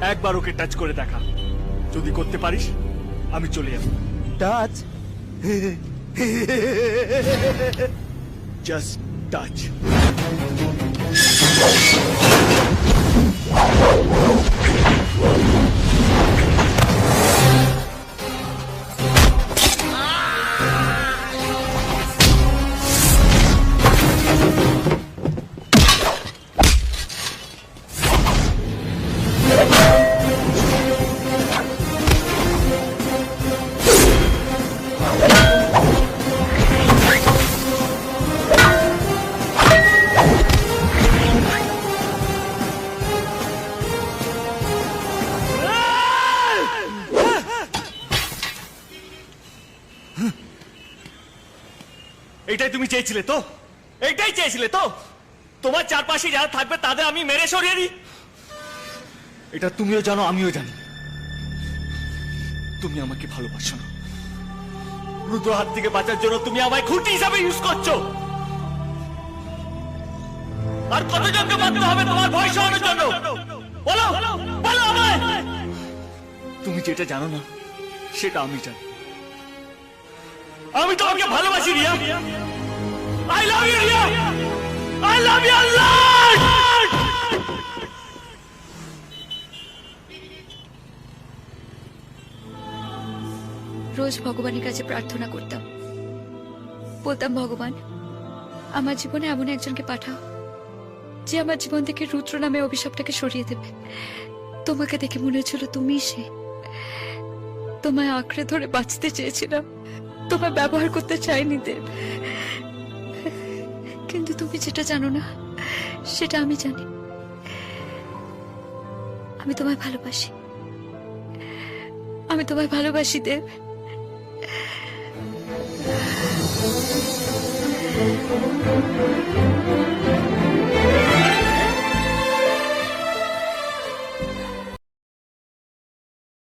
একবার ওকে টাচ করে দেখা। যদি করতে পারিস আমি চলে যাব। টাচ জাস্ট টাচ এটাই তুমি চেয়েছিলে তো? এটাই চেয়েছিলে তো? তোমার চারপাশে যারা থাকবে, তাদের আমি মেরে সরিয়ে দিই। এটা তুমিও জানো, আমিও জানি। তুমি আমাকে ভালোবাসো না। রুদ্র হাত থেকে বাঁচার জন্য তুমি আমায় খুঁটি হিসাবে ইউজ করছ। আর কতজনকে মারতে হবে তোমার ভয় সহানোর জন্য? বলো বলো আমায়। তুমি যেটা জানো না, সেটা আমি জানি। আমি তোমাকে ভালোবাসি, Riya. I love you Riya. I love you Allah রোজ ভগবানের কাছে প্রার্থনা করতাম। বলতাম, ভগবান, আমার জীবনে এমন একজনকে পাঠাও, যে আমার জীবন থেকে রুদ্র নামে অভিশাপটাকে সরিয়ে দেবে। তোমাকে দেখে মনে হচ্ছিল তুমি সে। তোমায় আঁকড়ে ধরে বাঁচতে চেয়েছিলাম। তোমায় ব্যবহার করতে চাইনি দেব। কিন্তু তুমি যেটা জানো না, সেটা আমি জানি। আমি তোমায় ভালোবাসি। আমি তোমায় ভালোবাসি দেব। Thank